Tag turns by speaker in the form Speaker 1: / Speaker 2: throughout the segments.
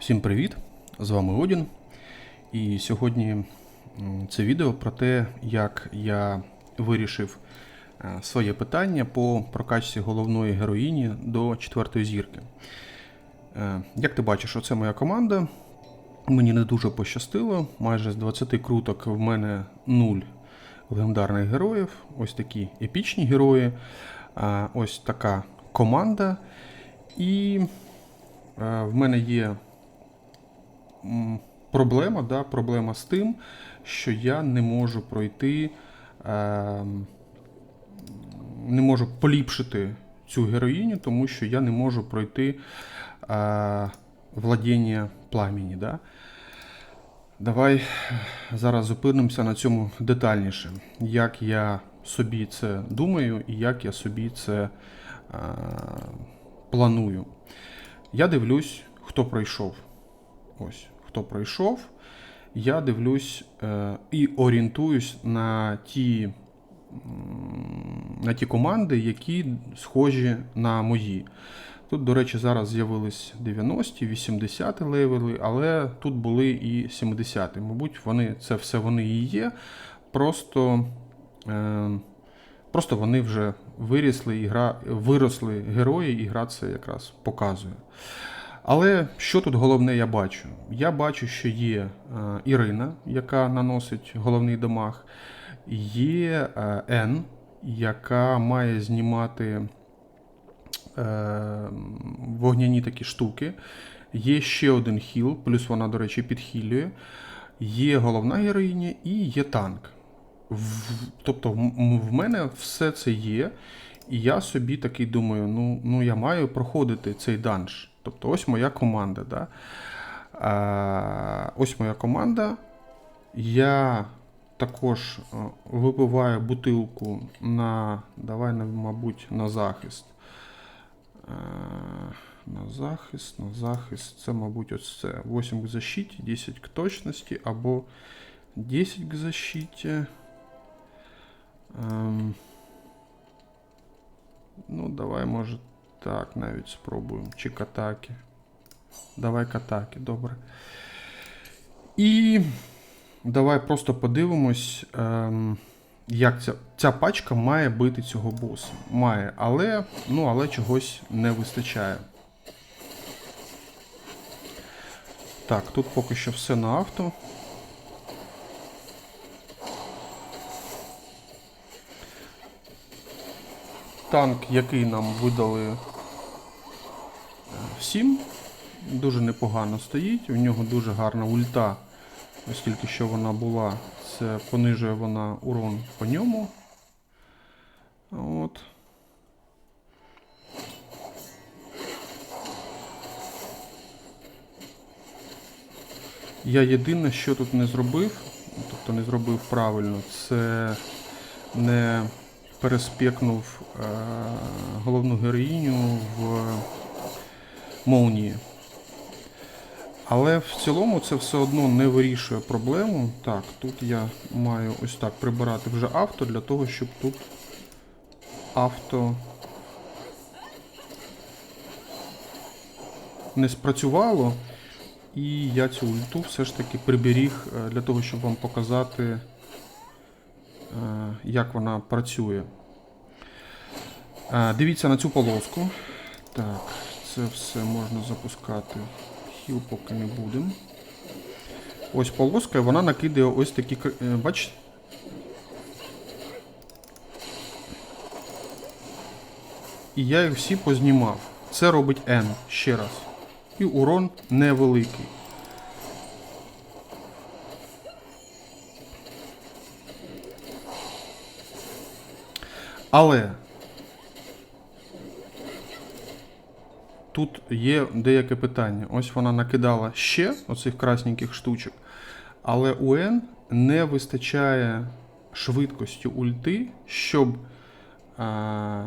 Speaker 1: Всім привіт! З вами Одін. І сьогодні це відео про те, як я вирішив е, своє питання по прокачці головної героїні до четвертої зірки. Е, Як ти бачиш, оце моя команда. Мені не дуже пощастило. Майже з 20 круток в мене 0 легендарних героїв. Ось такі епічні герої. Ось така команда. І е, в мене є проблема, да, проблема з тим, що я не можу пройти, е, не можу поліпшити цю героїню, тому що я не можу пройти е, владіння пламені. Да? Давай зараз зупинимося на цьому детальніше, як я собі це думаю і як я собі це е, планую. Я дивлюсь, хто пройшов. Ось, хто пройшов. Я дивлюсь е, і орієнтуюсь на ті, на ті команди, які схожі на мої. Тут, до речі, зараз з'явились 90-ті, 80-ті левели, але тут були і 70-ті. Мабуть, вони, це все вони і є. Просто, е, просто вони вже вирісли, і гра, виросли герої, і гра це якраз показує. Але що тут головне я бачу? Я бачу, що є е, Ірина, яка наносить головний дамаг, є е, Н, яка має знімати е, вогняні такі штуки. Є ще один хіл, плюс вона, до речі, підхилює. Є головна героїня і є танк. В, тобто, в мене все це є. І я собі такий думаю, ну, ну я маю проходити цей данж. Тобто ось моя команда. Да? А, ось моя команда. Я також е, випиваю бутилку на. Давай, на- мабуть, на захист. Е, На захист, на захист. Це, мабуть, ось це. 8 к защиті, 10 к точності або 10 к защиті. Ем, Ну, давай, може, так, навіть спробуємо. Чи катаки. Давай катаки, добре. І давай просто подивимось, ем, як ця, ця пачка має бити цього боса. Має, але, ну, але чогось не вистачає. Так, тут поки що все на авто. Танк, який нам видали е, всім, дуже непогано стоїть. У нього дуже гарна ульта, оскільки що вона була, це понижує вона урон по ньому. От. Я єдине, що тут не зробив, тобто не зробив правильно, це не переспекнув е, головну героїню в молнії. Але в цілому це все одно не вирішує проблему. Так, тут я маю ось так прибирати вже авто для того, щоб тут авто не спрацювало. І я цю ульту все ж таки приберіг е, для того, щоб вам показати, е, як вона працює. Е, Дивіться на цю полоску. Так, це все можна запускати. Хіл поки не будемо. Ось полоска, і вона накидає ось такі. е, Бачите? І я їх всі познімав. Це робить N ще раз. І урон невеликий. Але тут є деяке питання. Ось вона накидала ще оцих красненьких штучок, але у N не вистачає швидкості ульти, щоб, а,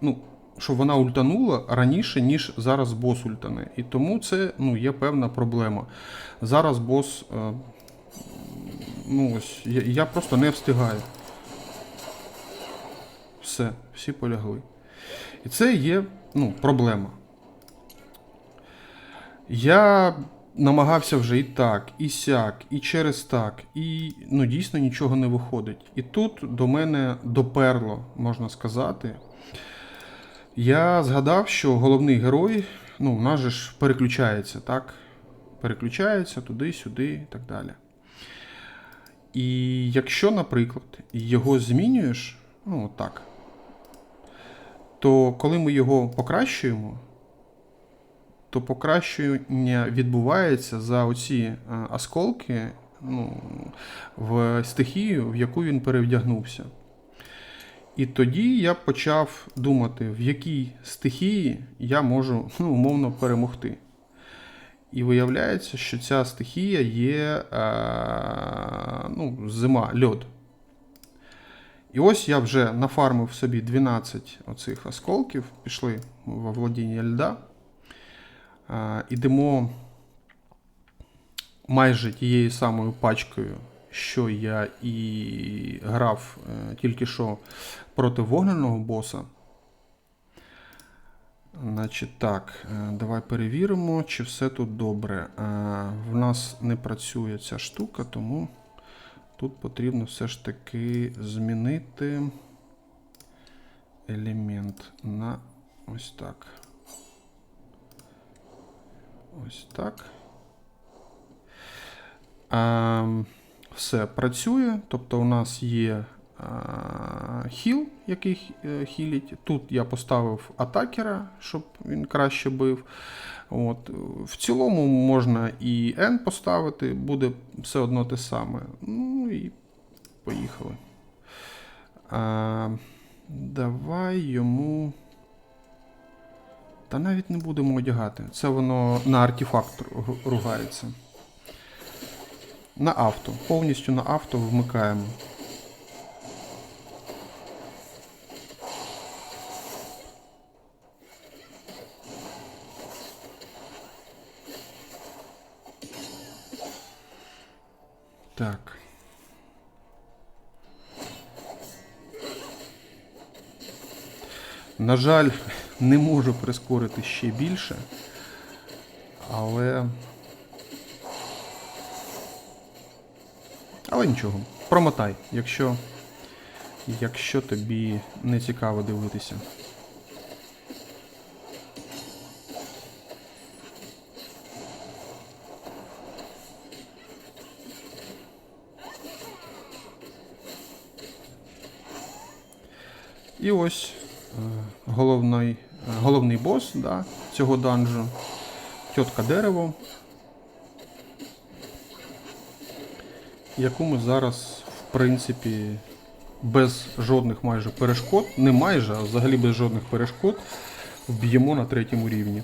Speaker 1: ну, щоб вона ультанула раніше, ніж зараз бос ультане. І тому це ну, є певна проблема. Зараз бос. е, ну, ось, я, я просто не встигаю. Все, всі полягли. І це є ну, проблема. Я намагався вже і так, і сяк, і через так, і ну, дійсно нічого не виходить. І тут до мене доперло, можна сказати. Я згадав, що головний герой, ну, у нас же ж переключається, так? Переключається туди-сюди і так далі. І якщо, наприклад, його змінюєш, ну, так, то коли ми його покращуємо, то покращення відбувається за оці е, осколки ну, в стихію, в яку він перевдягнувся. І тоді я почав думати, в якій стихії я можу ну, умовно перемогти. І виявляється, що ця стихія є е, ну, зима, льод. І ось я вже нафармив собі 12 оцих осколків, пішли во володіння льда. Ідемо майже тією самою пачкою, що я і грав е, тільки що проти вогненого боса. Значить так, е, давай перевіримо, чи все тут добре. Е, В нас не працює ця штука, тому тут потрібно все ж таки змінити елемент на ось так. Ось так. Все працює. Тобто у нас є хіл, який е, хілить. Тут я поставив атакера, щоб він краще бив. От. В цілому можна і N поставити, буде все одно те саме. Ну і поїхали. А, давай йому. Та навіть не будемо одягати. Це воно на артефакт ругається. На авто. Повністю на авто вмикаємо. Так. На жаль, не можу прискорити ще більше, але. Але нічого, промотай, якщо, якщо тобі не цікаво дивитися. І ось головний, е, головний бос да, цього данжу. Тітка дерево. Яку ми зараз, в принципі, без жодних майже перешкод, не майже, а взагалі без жодних перешкод, вб'ємо на третьому рівні.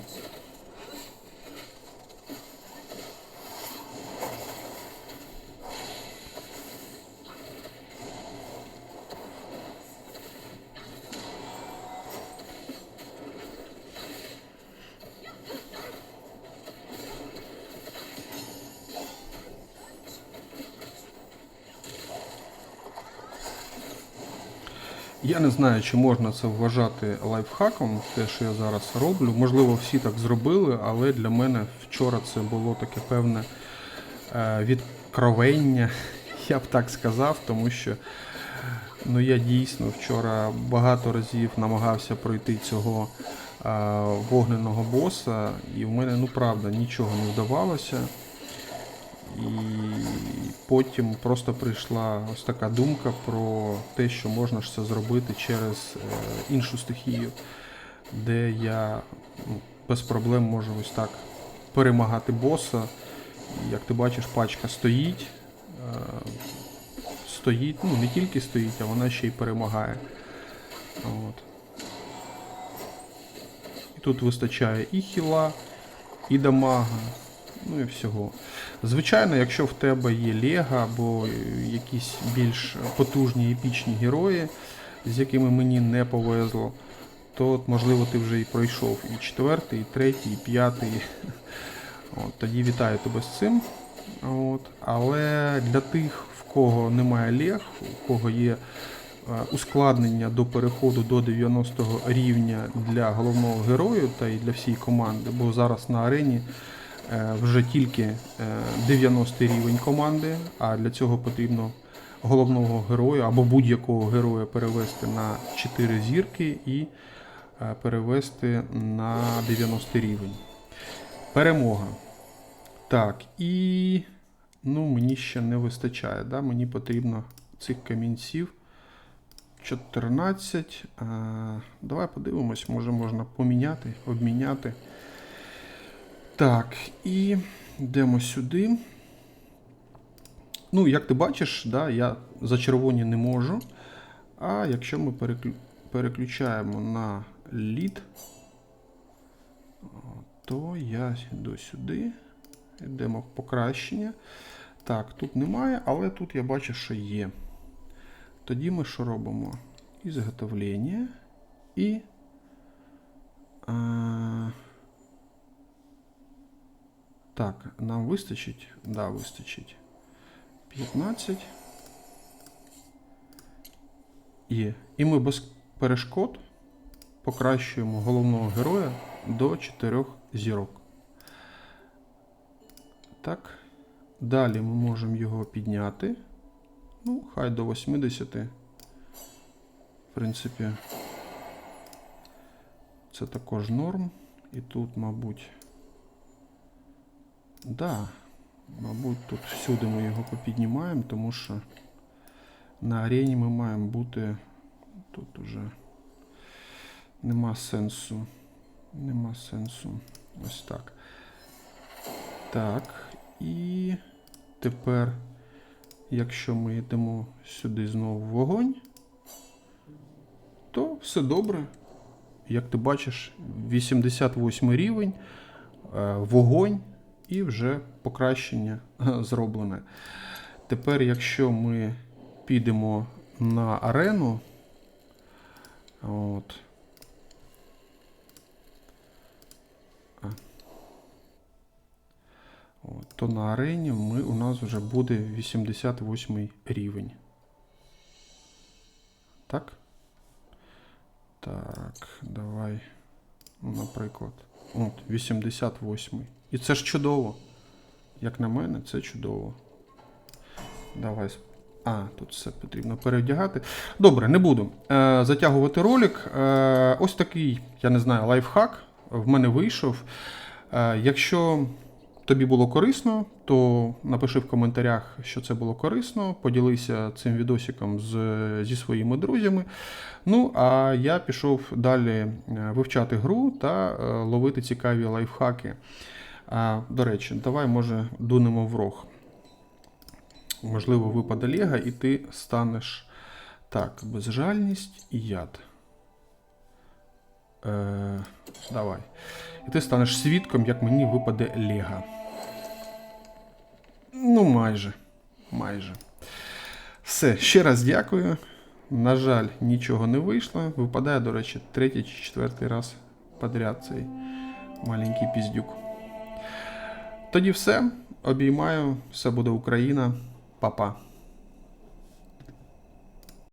Speaker 1: Я не знаю, чи можна це вважати лайфхаком, те, що я зараз роблю. Можливо, всі так зробили, але для мене вчора це було таке певне е, відкровення, я б так сказав, тому що ну, я дійсно вчора багато разів намагався пройти цього е, вогненого боса, і в мене, ну правда, нічого не вдавалося. І потім просто прийшла ось така думка про те, що можна ж це зробити через е, іншу стихію, де я ну, без проблем можу ось так перемагати боса. Як ти бачиш, пачка стоїть. е, Стоїть, ну не тільки стоїть, а вона ще й перемагає. От. І тут вистачає і хіла, і дамага, ну і всього. Звичайно, якщо в тебе є Лего або якісь більш потужні епічні герої, з якими мені не повезло, то можливо ти вже і пройшов і четвертий, і третій, і п'ятий. От, тоді вітаю тебе з цим. От. Але для тих, в кого немає Лег, у кого є е, ускладнення до переходу до 90 рівня для головного герою та й для всієї команди, бо зараз на арені вже тільки е, 90 рівень команди, а для цього потрібно головного героя або будь-якого героя перевести на 4 зірки і е, перевести на 90 рівень. Перемога. Так, і ну, мені ще не вистачає. Да? Мені потрібно цих камінців 14. А, давай подивимось, може можна поміняти, обміняти. Так, і йдемо сюди. Ну, як ти бачиш, да, я за червоні не можу. А якщо ми переклю... переключаємо на лід, то я йду сюди. Йдемо в покращення. Так, тут немає, але тут я бачу, що є. Тоді ми що робимо? Ізготовлення і. А, так, нам вистачить? Да, вистачить. 15. Є. І ми без перешкод покращуємо головного героя до 4 зірок. Так. Далі ми можемо його підняти. Ну, хай до 80. В принципі, це також норм. І тут, мабуть. Да, мабуть, тут всюди ми його попіднімаємо, тому що на арені ми маємо бути. Тут уже нема сенсу. Нема сенсу. Ось так. Так. І тепер, якщо ми йдемо сюди знову в вогонь, то все добре. Як ти бачиш, 88 рівень, е, вогонь і вже покращення е, зроблене. Тепер, якщо ми підемо на арену, от, то на арені ми, у нас вже буде 88 рівень. Так? Так, давай. Наприклад. От, 88. І це ж чудово. Як на мене, це чудово. Давай. А, тут все потрібно перевдягати. Добре, не буду е, затягувати ролик. Е, ось такий, я не знаю, лайфхак в мене вийшов. Е, якщо тобі було корисно, то напиши в коментарях, що це було корисно. Поділися цим відосиком з, зі своїми друзями. Ну, а я пішов далі е, вивчати гру та е, ловити цікаві лайфхаки. А, до речі, давай, може, дунемо в рог. Можливо, випаде Лего, і ти станеш. Так, безжальність і яд. Е, давай. І ти станеш свідком, як мені випаде Лего. Ну, майже. Майже. Все, ще раз дякую. На жаль, нічого не вийшло. Випадає, до речі, третій чи четвертий раз подряд цей маленький піздюк. Тоді все. Обіймаю. Все буде Україна. Па-па.